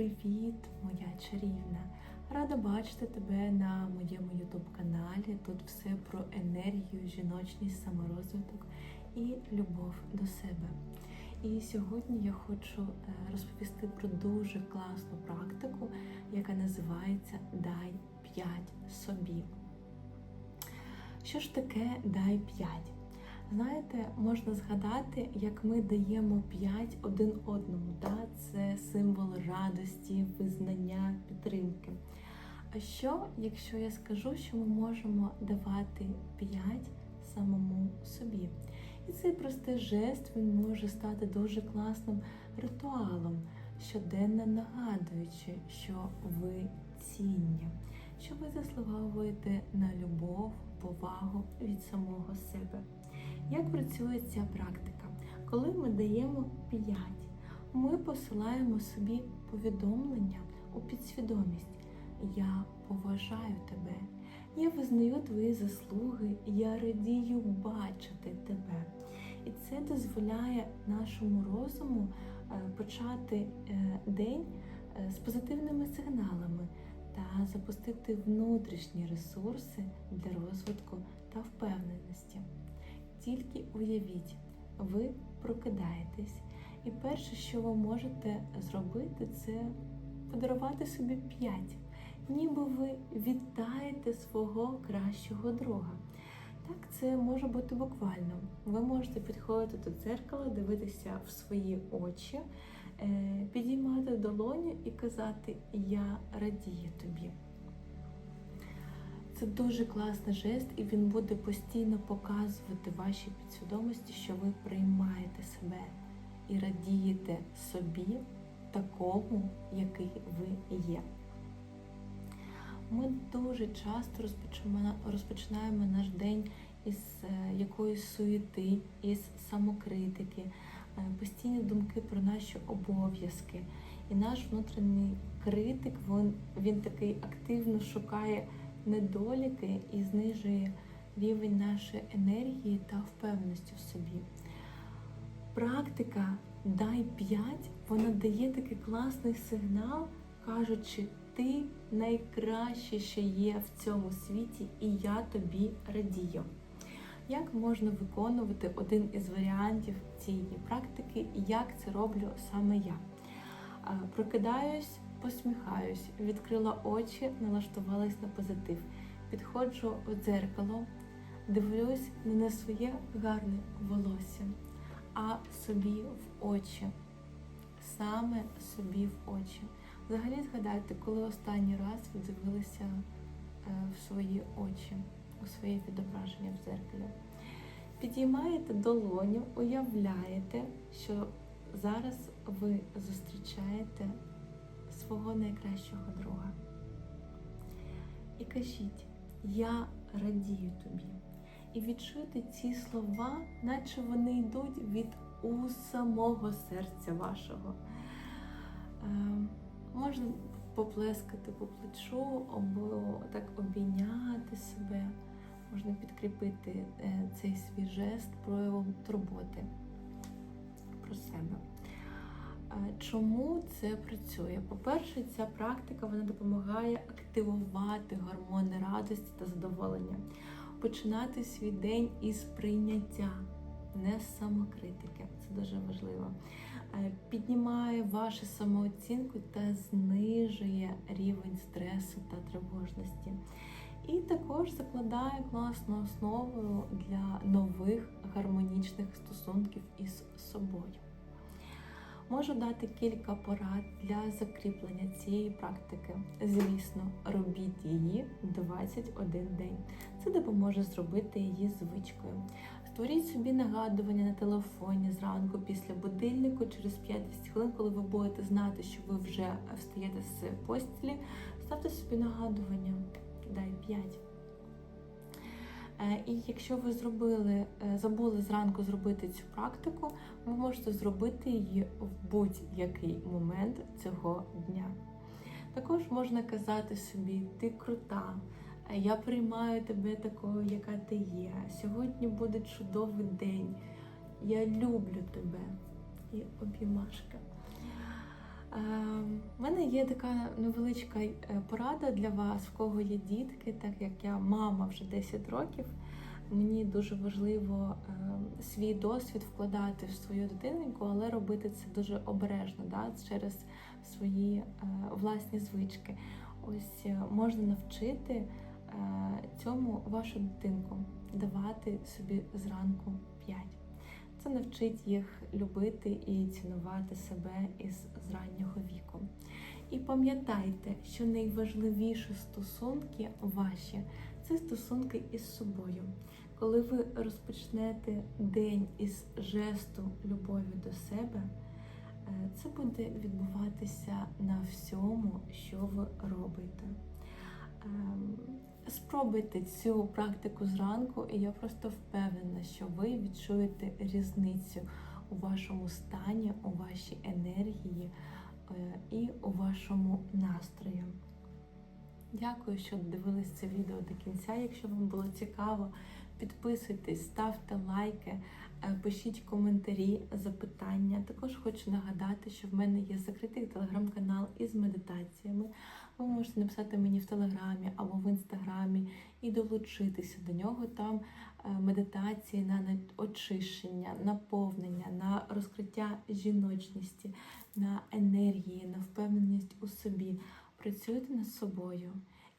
Привіт, моя чарівна! Рада бачити тебе на моєму ютуб-каналі. Тут все про енергію, жіночність, саморозвиток і любов до себе. І сьогодні я хочу е, розповісти про дуже класну практику, яка називається Дай 5 собі. Що ж таке дай 5? Знаєте, можна згадати, як ми даємо 5 один одному. Да? Це символ радості, визнання, підтримки. А що, якщо я скажу, що ми можемо давати 5 самому собі? І цей простий жест він може стати дуже класним ритуалом, щоденно нагадуючи, що ви цінні, що ви заслуговуєте на любов, повагу від самого себе. Як працює ця практика? Коли ми даємо 5, ми посилаємо собі повідомлення у підсвідомість. Я поважаю тебе, я визнаю твої заслуги, я радію бачити тебе. І це дозволяє нашому розуму почати день з позитивними сигналами та запустити внутрішні ресурси для розвитку та впевненості. Тільки уявіть, ви прокидаєтесь, і перше, що ви можете зробити, це подарувати собі 5. Ніби ви вітаєте свого кращого друга. Так, це може бути буквально. Ви можете підходити до дзеркала, дивитися в свої очі, підіймати долоню і казати Я радію тобі. Це дуже класний жест, і він буде постійно показувати вашій підсвідомості, що ви приймаєте себе і радієте собі такому, який ви є. Ми дуже часто розпочинаємо наш день із якоїсь суєти, із самокритики, постійні думки про наші обов'язки. І наш внутрішній критик, він, він такий активно шукає недоліки і знижує рівень нашої енергії та впевненості в собі. Практика Дай 5, вона дає такий класний сигнал, кажучи, ти найкраще, що є в цьому світі, і я тобі радію. Як можна виконувати один із варіантів цієї практики, і як це роблю саме я? Прокидаюсь посміхаюсь, відкрила очі, налаштувалась на позитив. Підходжу в дзеркало, дивлюсь не на своє гарне волосся, а собі в очі. Саме собі в очі. Взагалі згадайте, коли останній раз ви дивилися е, в свої очі, у своє відображення в дзеркалі. Підіймаєте долоню, уявляєте, що зараз ви зустрічаєте свого найкращого друга. І кажіть, я радію тобі. І відчуйте ці слова, наче вони йдуть від у самого серця вашого. Е, можна поплескати по плечу, або так можна підкріпити е, цей свій жест проявом турботи про себе. Чому це працює? По-перше, ця практика вона допомагає активувати гормони радості та задоволення, починати свій день із прийняття, не з самокритики. Це дуже важливо. Піднімає вашу самооцінку та знижує рівень стресу та тривожності. І також закладає класну основу для нових гармонічних стосунків із собою. Можу дати кілька порад для закріплення цієї практики. Звісно, робіть її 21 день. Це допоможе зробити її звичкою. Створіть собі нагадування на телефоні зранку після будильнику через 5 хвилин, коли ви будете знати, що ви вже встаєте з постілі. Ставте собі нагадування. Дай 5. Е, і якщо ви зробили, е, забули зранку зробити цю практику, ви можете зробити її в будь-який момент цього дня. Також можна казати собі, ти крута, е, я приймаю тебе такою, яка ти є. Сьогодні буде чудовий день. Я люблю тебе і обіймашка. У мене є така невеличка е, порада для вас, в кого є дітки, так як я мама вже 10 років. Мені дуже важливо е, свій досвід вкладати в свою дитинку, але робити це дуже обережно, да, через свої е, власні звички. Ось е, можна навчити цьому вашу дитинку, давати собі зранку 5. Це навчить їх любити і цінувати себе із з раннього віку. І пам'ятайте, що найважливіші стосунки ваші це стосунки із собою. Коли ви розпочнете день із жесту любові до себе, е, це буде відбуватися на всьому, що ви робите. Спробуйте цю практику зранку, і я просто впевнена, що ви відчуєте різницю у вашому стані, у вашій енергії е, і у вашому настрої. Дякую, що дивились це відео до кінця. Якщо вам було цікаво, підписуйтесь, ставте лайки, е, пишіть коментарі, запитання. Також хочу нагадати, що в мене є закритий телеграм-канал із медитаціями. Ви можете написати мені в телеграмі або в інстаграмі і долучитися до нього. Там е, медитації на на очищення, наповнення, на розкриття жіночності, на енергії, на впевненість у собі. Працюйте над собою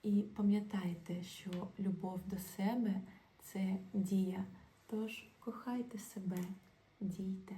і пам'ятайте, що любов до себе це дія. Тож кохайте себе, дійте.